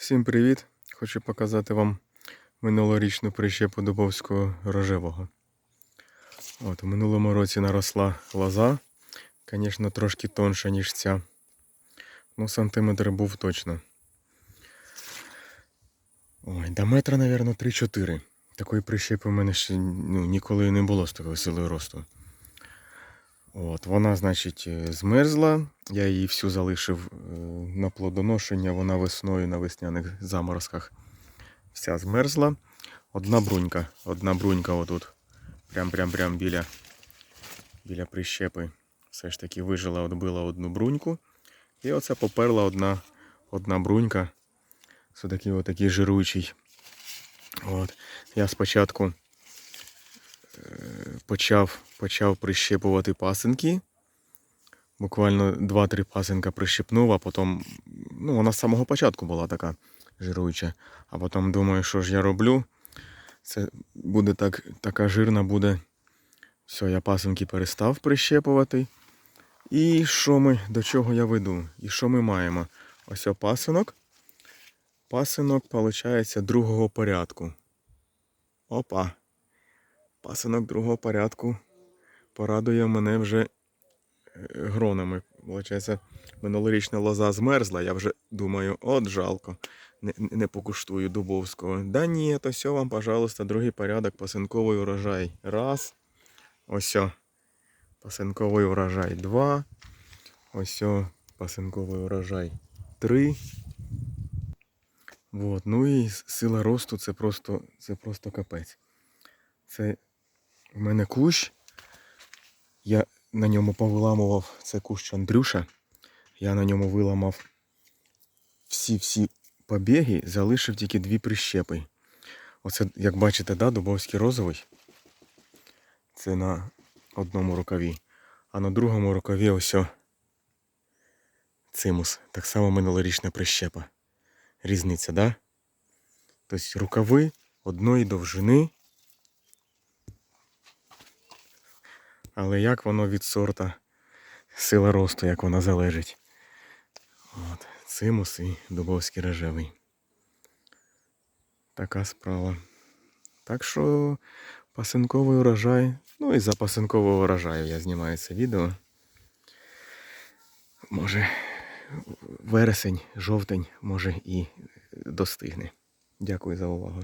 Всім привіт! Хочу показати вам минулорічну прищепу дубовського рожевого. От, у минулому році наросла лоза, звісно, трошки тонша, ніж ця. Ну, сантиметр був точно. Ой, до метра, мабуть, 3-4. Такої прищепи в мене ще ну, ніколи не було з такою силою росту. От, вона, значить, е, змерзла. Я її всю залишив е, на плодоношення. Вона весною на весняних заморозках вся змерзла. Одна брунька. Одна брунька отут. Прям-прям-прям біля, біля прищепи. Все ж таки вижила, отбила одну бруньку. І оце поперла одна, одна брунька. Це такий отакий жируючий. От. Я спочатку почав, почав прищепувати пасинки. Буквально 2-3 пасинка прищепнув, а потім, ну, вона з самого початку була така жируюча. А потім думаю, що ж я роблю. Це буде так, така жирна буде. Все, я пасинки перестав прищепувати. І що ми, до чого я веду? І що ми маємо? Ось пасинок. Пасинок, виходить, другого порядку. Опа. Пасинок другого порядку порадує мене вже е, гронами. Получається, минулорічна лоза змерзла, я вже думаю, от жалко, не, не покуштую дубовського. Да ні, то все вам, пожалуйста, другий порядок, пасинковий урожай. Раз. Ось. Пасинковий урожай. Два. Ось. Пасинковий урожай. Три. Вот. Ну і сила росту це просто, це просто капець. Це в мене кущ. Я на ньому повиламував це кущ Андрюша. Я на ньому виламав всі-всі побіги, залишив тільки дві прищепи. Оце, як бачите, да, дубовський розовий. Це на одному рукаві. А на другому рукаві ось цимус. Так само минулорічна прищепа. Різниця, да? Тобто рукави одної довжини. Але як воно від сорта сила росту, як вона залежить. От, цимус і дубовський рожевий. Така справа. Так що пасинковий урожай. Ну і за пасинкового урожаю я знімаю це відео. Може, вересень, жовтень, може і достигне. Дякую за увагу.